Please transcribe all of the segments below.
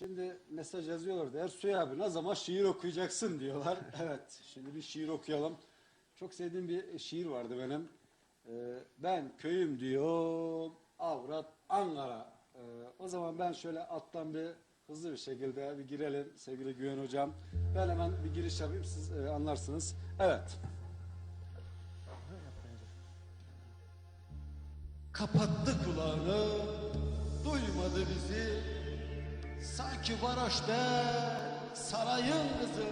Şimdi mesaj yazıyorlar der. Ersoy abi ne zaman şiir okuyacaksın diyorlar. evet şimdi bir şiir okuyalım. Çok sevdiğim bir şiir vardı benim. Ee, ben köyüm diyor avrat Ankara. Ee, o zaman ben şöyle alttan bir hızlı bir şekilde bir girelim sevgili Güven hocam. Ben hemen bir giriş yapayım siz e, anlarsınız. Evet. Kapattı kulağını, duymadı bizi. Sanki varoşta sarayın kızı.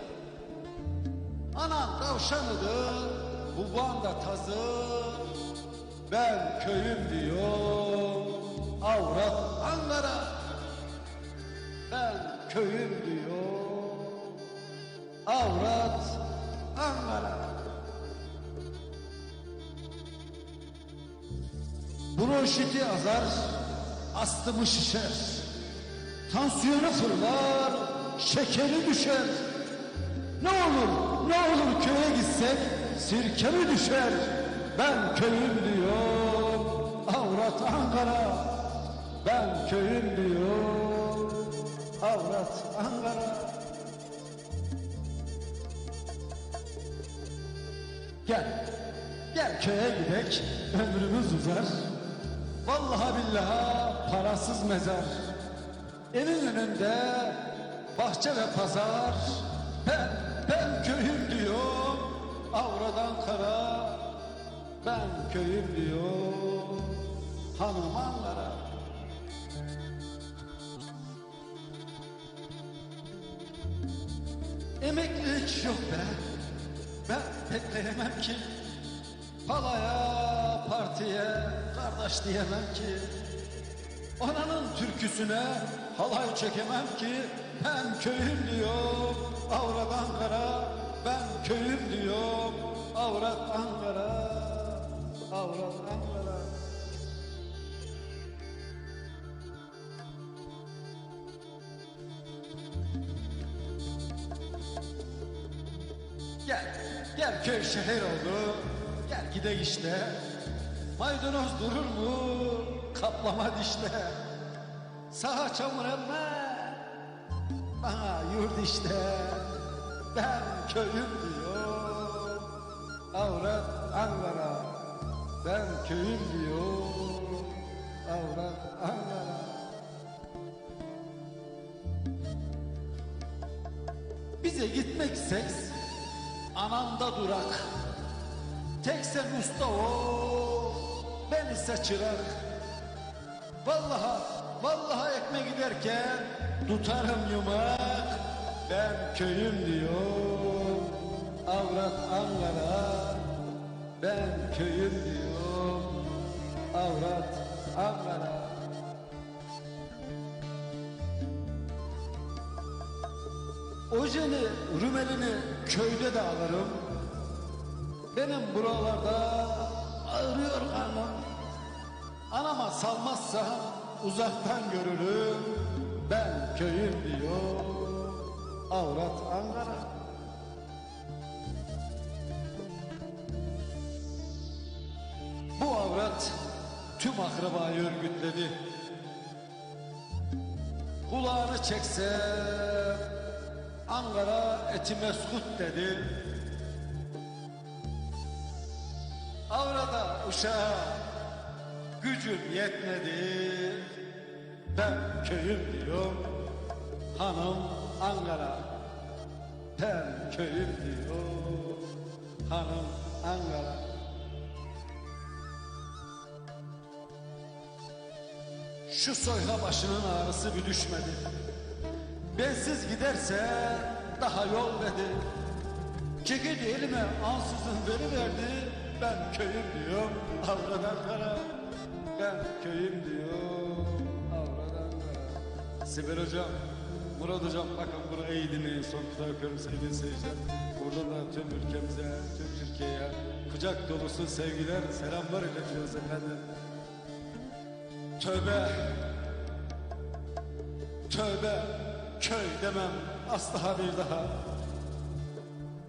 Anam tavşanıdı, babam da tazı. Ben köyüm diyor, avrat Ankara. Ben köyüm diyor, avrat Ankara. Bronşiti azar, astımı şişer. Tansiyonu fırlar, şekeri düşer. Ne olur, ne olur köye gitsek, sirke mi düşer? Ben köyüm diyor, avrat Ankara. Ben köyüm diyor, avrat Ankara. Gel, gel köye gidek, ömrümüz uzar. Vallahi billahi parasız mezar. Evin önünde bahçe ve pazar. Ben, ben köyüm diyor, avradan kara. Ben köyüm diyor, hanım Ankara. Emeklilik yok be. Ben bekleyemem ki. Palaya, partiye, kardeş diyemem ki. Ananın türküsüne halay çekemem ki. Ben köyüm diyor, avrat Ankara. Ben köyüm diyor, avrat Ankara. Avrat Ankara. Gel, gel köy şehir oldu. Gel gide işte. Maydanoz durur mu? Kaplama dişte. Saha çamur emme. Bana yurt işte. Ben köyüm diyor. Avrat Ankara. Ben köyüm diyor. Avrat Ankara. Bize gitmek seks, anamda durak. Tek sen usta o, ben ise çırak. Vallahi, vallahi ekmek giderken tutarım yumak. Ben köyüm diyor, avrat Ankara. Ben köyüm diyor, avrat Ankara. Ojeni, rümelini köyde de alırım. Benim buralarda ağrıyor salmazsa uzaktan görürüm. Ben köyüm diyor, avrat Ankara. Bu avrat tüm akrabayı örgütledi. Kulağını çekse Ankara eti meskut dedi. Avrada uşağa gücüm yetmedi. Ben köyüm diyor, hanım Ankara. Ben köyüm diyor, hanım Ankara. Şu soyha başının ağrısı bir düşmedi. Bensiz giderse daha yol dedi. Çekildi elime ansızın veriverdi. Ben köyüm diyor avradan kara. Ben köyüm diyor avradan kara. Sibel hocam, Murat hocam bakın burayı iyi dinleyin. Son kıta öpüyorum sevgili seyirciler. Buradan da tüm ülkemize, tüm Türkiye'ye kucak dolusu sevgiler, selamlar iletiyoruz efendim. Tövbe Tövbe köy demem asla bir daha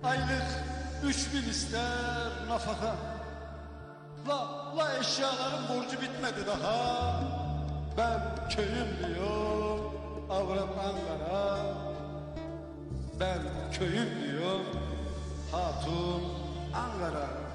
Aylık üç bin ister nafaka La, la eşyaların borcu bitmedi daha. Ben köyüm diyor, avrat Ankara. Ben köyüm diyor, hatun Ankara.